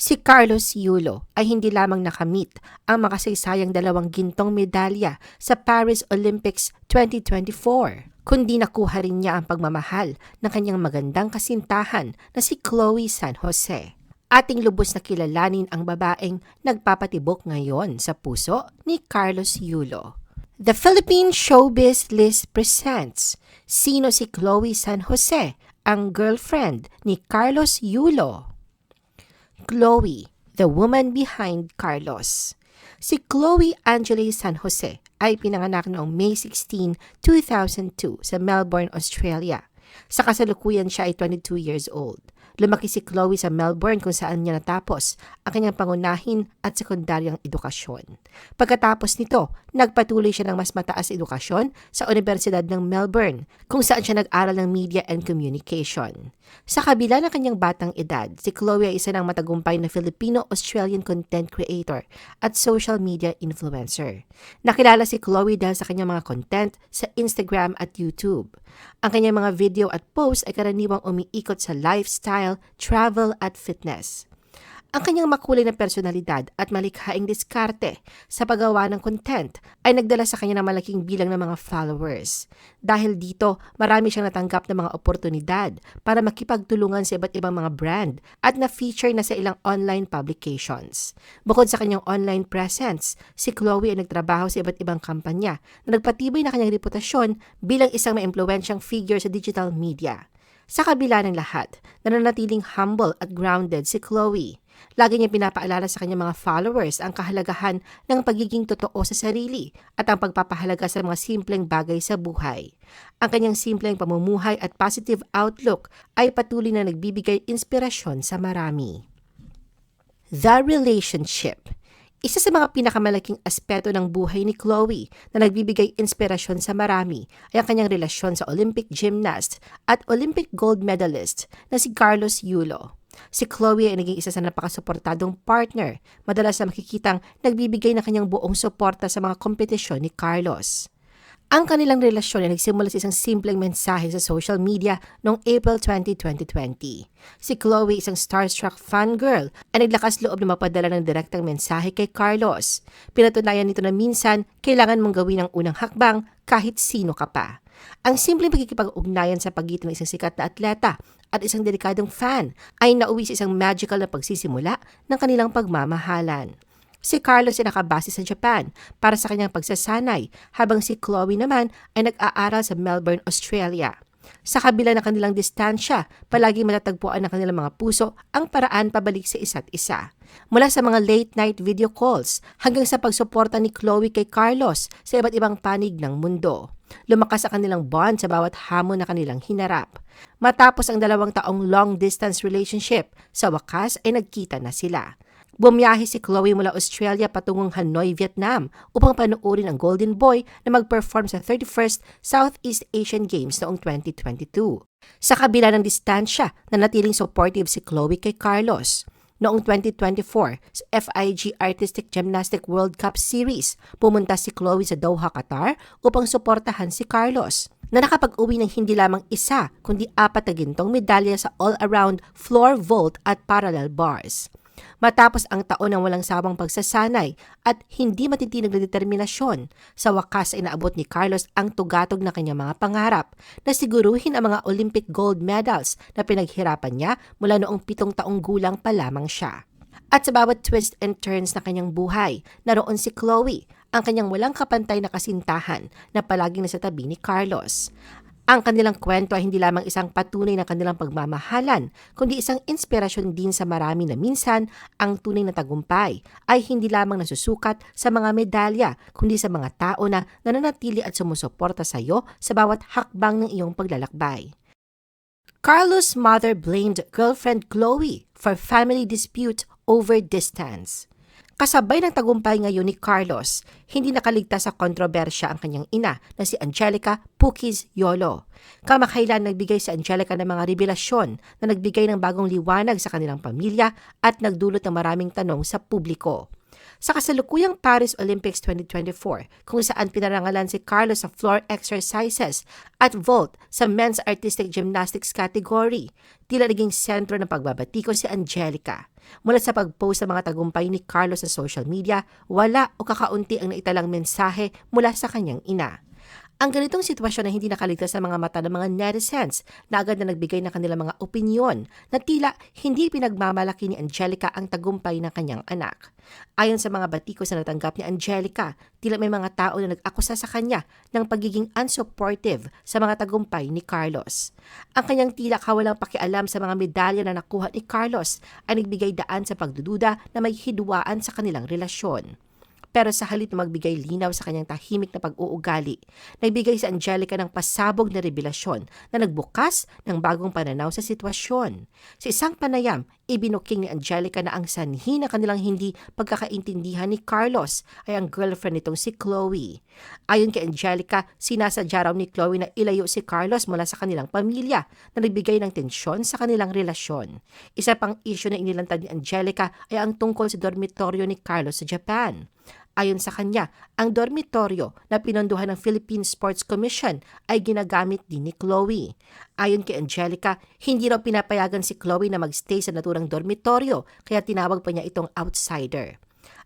Si Carlos Yulo ay hindi lamang nakamit ang makasaysayang dalawang gintong medalya sa Paris Olympics 2024, kundi nakuha rin niya ang pagmamahal ng kanyang magandang kasintahan na si Chloe San Jose. Ating lubos na kilalanin ang babaeng nagpapatibok ngayon sa puso ni Carlos Yulo. The Philippine Showbiz List presents Sino si Chloe San Jose, ang girlfriend ni Carlos Yulo? Chloe, the woman behind Carlos. Si Chloe Angeli San Jose ay pinanganak noong May 16, 2002 sa Melbourne, Australia. Sa kasalukuyan siya ay 22 years old. Lumaki si Chloe sa Melbourne kung saan niya natapos ang kanyang pangunahin at sekundaryang edukasyon. Pagkatapos nito, nagpatuloy siya ng mas mataas edukasyon sa Universidad ng Melbourne kung saan siya nag-aral ng Media and Communication. Sa kabila ng kanyang batang edad, si Chloe ay isa ng matagumpay na Filipino-Australian content creator at social media influencer. Nakilala si Chloe dahil sa kanyang mga content sa Instagram at YouTube. Ang kanyang mga video at post ay karaniwang umiikot sa lifestyle, travel at fitness. Ang kanyang makulay na personalidad at malikhaing diskarte sa paggawa ng content ay nagdala sa kanya ng malaking bilang ng mga followers. Dahil dito, marami siyang natanggap ng mga oportunidad para makipagtulungan sa iba't ibang mga brand at na-feature na sa ilang online publications. Bukod sa kanyang online presence, si Chloe ay nagtrabaho sa iba't ibang kampanya na nagpatibay na kanyang reputasyon bilang isang maimpluwensyang figure sa digital media. Sa kabila ng lahat, nananatiling humble at grounded si Chloe. Lagi niya pinapaalala sa kanyang mga followers ang kahalagahan ng pagiging totoo sa sarili at ang pagpapahalaga sa mga simpleng bagay sa buhay. Ang kanyang simpleng pamumuhay at positive outlook ay patuloy na nagbibigay inspirasyon sa marami. The Relationship isa sa mga pinakamalaking aspeto ng buhay ni Chloe na nagbibigay inspirasyon sa marami ay ang kanyang relasyon sa Olympic gymnast at Olympic gold medalist na si Carlos Yulo. Si Chloe ay naging isa sa napakasuportadong partner, madalas na makikitang nagbibigay ng kanyang buong suporta sa mga kompetisyon ni Carlos. Ang kanilang relasyon ay nagsimula sa isang simpleng mensahe sa social media noong April 20, 2020. Si Chloe, isang starstruck fangirl, ay naglakas loob na mapadala ng direktang mensahe kay Carlos. Pinatunayan nito na minsan, kailangan mong gawin ang unang hakbang kahit sino ka pa. Ang simpleng pagkikipag-ugnayan sa pagitan ng isang sikat na atleta at isang delikadong fan ay nauwi sa isang magical na pagsisimula ng kanilang pagmamahalan. Si Carlos ay nakabase sa Japan para sa kanyang pagsasanay habang si Chloe naman ay nag-aaral sa Melbourne, Australia. Sa kabila ng kanilang distansya, palagi matatagpuan ng kanilang mga puso ang paraan pabalik sa isa't isa. Mula sa mga late-night video calls hanggang sa pagsuporta ni Chloe kay Carlos sa iba't ibang panig ng mundo. Lumakas ang kanilang bond sa bawat hamon na kanilang hinarap. Matapos ang dalawang taong long-distance relationship, sa wakas ay nagkita na sila. Bumiyahe si Chloe mula Australia patungong Hanoi, Vietnam upang panoorin ang Golden Boy na mag-perform sa 31st Southeast Asian Games noong 2022. Sa kabila ng distansya, nanatiling supportive si Chloe kay Carlos. Noong 2024, sa FIG Artistic Gymnastic World Cup Series, pumunta si Chloe sa Doha, Qatar upang suportahan si Carlos na nakapag-uwi ng hindi lamang isa kundi apat na gintong medalya sa all-around floor vault at parallel bars. Matapos ang taon ng walang sawang pagsasanay at hindi matitinag na determinasyon, sa wakas ay naabot ni Carlos ang tugatog na kanyang mga pangarap na siguruhin ang mga Olympic gold medals na pinaghirapan niya mula noong pitong taong gulang pa lamang siya. At sa bawat twist and turns na kanyang buhay, naroon si Chloe, ang kanyang walang kapantay na kasintahan na palaging nasa tabi ni Carlos. Ang kanilang kwento ay hindi lamang isang patunay ng kanilang pagmamahalan, kundi isang inspirasyon din sa marami na minsan ang tunay na tagumpay ay hindi lamang nasusukat sa mga medalya, kundi sa mga tao na nananatili at sumusuporta sa iyo sa bawat hakbang ng iyong paglalakbay. Carlos' mother blamed girlfriend Chloe for family dispute over distance. Kasabay ng tagumpay ngayon ni Carlos, hindi nakaligtas sa kontrobersya ang kanyang ina na si Angelica Pukis Yolo. Kamakailan nagbigay si Angelica ng mga revelasyon na nagbigay ng bagong liwanag sa kanilang pamilya at nagdulot ng maraming tanong sa publiko. Sa kasalukuyang Paris Olympics 2024, kung saan pinarangalan si Carlos sa floor exercises at vault sa men's artistic gymnastics category, tila naging sentro ng pagbabatiko si Angelica. Mula sa pag-post ng mga tagumpay ni Carlos sa social media, wala o kakaunti ang naitalang mensahe mula sa kanyang ina. Ang ganitong sitwasyon na hindi nakaligtas sa mga mata ng mga netizens na agad na nagbigay ng kanilang mga opinyon na tila hindi pinagmamalaki ni Angelica ang tagumpay ng kanyang anak. Ayon sa mga batikos na natanggap ni Angelica, tila may mga tao na nag-akusa sa kanya ng pagiging unsupportive sa mga tagumpay ni Carlos. Ang kanyang tila kawalang pakialam sa mga medalya na nakuha ni Carlos ay nagbigay daan sa pagdududa na may hidwaan sa kanilang relasyon. Pero sa halip na magbigay linaw sa kanyang tahimik na pag-uugali, nagbigay si Angelica ng pasabog na revelasyon na nagbukas ng bagong pananaw sa sitwasyon. Sa isang panayam, ibinuking ni Angelica na ang sanhi na kanilang hindi pagkakaintindihan ni Carlos ay ang girlfriend nitong si Chloe. Ayon kay Angelica, sinasadya raw ni Chloe na ilayo si Carlos mula sa kanilang pamilya na nagbigay ng tensyon sa kanilang relasyon. Isa pang issue na inilantad ni Angelica ay ang tungkol sa dormitoryo ni Carlos sa Japan. Ayon sa kanya, ang dormitoryo na pinondohan ng Philippine Sports Commission ay ginagamit din ni Chloe. Ayon kay Angelica, hindi raw pinapayagan si Chloe na magstay sa naturang dormitoryo kaya tinawag pa niya itong outsider.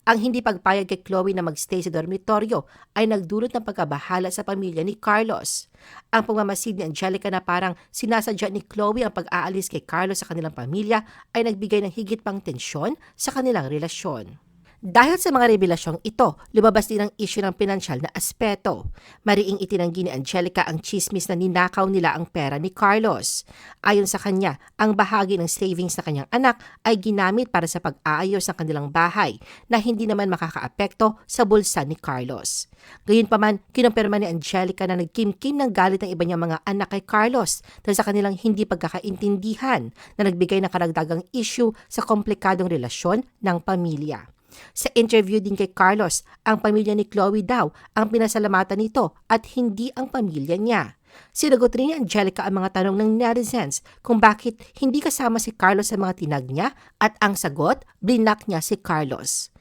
Ang hindi pagpayag kay Chloe na magstay sa dormitoryo ay nagdulot ng pagkabahala sa pamilya ni Carlos. Ang pagmamasid ni Angelica na parang sinasadya ni Chloe ang pag-aalis kay Carlos sa kanilang pamilya ay nagbigay ng higit pang tensyon sa kanilang relasyon. Dahil sa mga revelasyong ito, lumabas din ang issue ng pinansyal na aspeto. Mariing itinanggi ni Angelica ang chismis na ninakaw nila ang pera ni Carlos. Ayon sa kanya, ang bahagi ng savings na kanyang anak ay ginamit para sa pag-aayos ng kanilang bahay na hindi naman makakaapekto sa bulsa ni Carlos. Gayunpaman, kinumpirma ni Angelica na nagkimkim ng galit ng iba niyang mga anak kay Carlos dahil sa kanilang hindi pagkakaintindihan na nagbigay ng karagdagang issue sa komplikadong relasyon ng pamilya. Sa interview din kay Carlos, ang pamilya ni Chloe daw ang pinasalamatan nito at hindi ang pamilya niya. Sinagot rin ni Angelica ang mga tanong ng netizens kung bakit hindi kasama si Carlos sa mga tinag niya at ang sagot, blinak niya si Carlos.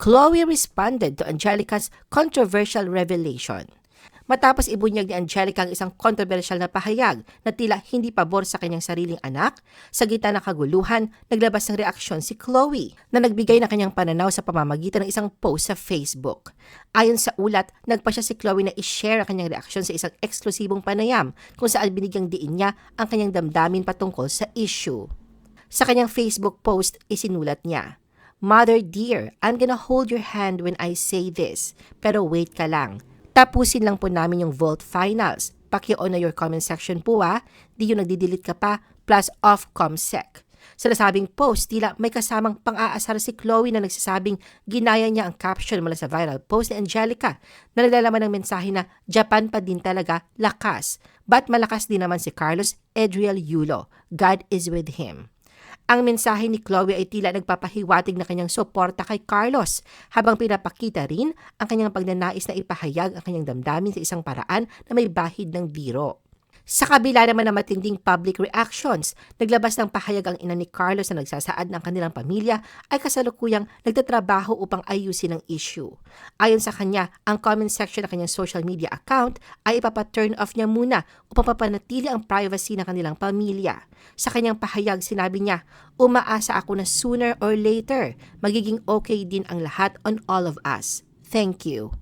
Chloe responded to Angelica's controversial revelation. Matapos ibunyag ni Angelica ang isang kontrobersyal na pahayag na tila hindi pabor sa kanyang sariling anak, sa gitna ng kaguluhan, naglabas ng reaksyon si Chloe na nagbigay ng kanyang pananaw sa pamamagitan ng isang post sa Facebook. Ayon sa ulat, nagpa siya si Chloe na i-share ang kanyang reaksyon sa isang eksklusibong panayam kung saan binigyang diin niya ang kanyang damdamin patungkol sa issue. Sa kanyang Facebook post, isinulat niya, Mother dear, I'm gonna hold your hand when I say this, pero wait ka lang. Tapusin lang po namin yung Vault Finals. Paki-on na your comment section po ha. Di yung nagdidelete ka pa, plus off comsec. Sa nasabing post, tila may kasamang pang-aasar si Chloe na nagsasabing ginaya niya ang caption mula sa viral post ni Angelica na naglalaman ng mensahe na Japan pa din talaga lakas. But malakas din naman si Carlos Edriel Yulo. God is with him. Ang mensahe ni Chloe ay tila nagpapahiwatig na kanyang suporta kay Carlos habang pinapakita rin ang kanyang pagnanais na ipahayag ang kanyang damdamin sa isang paraan na may bahid ng biro. Sa kabila naman ng matinding public reactions, naglabas ng pahayag ang ina ni Carlos na nagsasaad ng kanilang pamilya ay kasalukuyang nagtatrabaho upang ayusin ang issue. Ayon sa kanya, ang comment section ng kanyang social media account ay ipapa-turn off niya muna upang papanatili ang privacy ng kanilang pamilya. Sa kanyang pahayag, sinabi niya, umaasa ako na sooner or later, magiging okay din ang lahat on all of us. Thank you.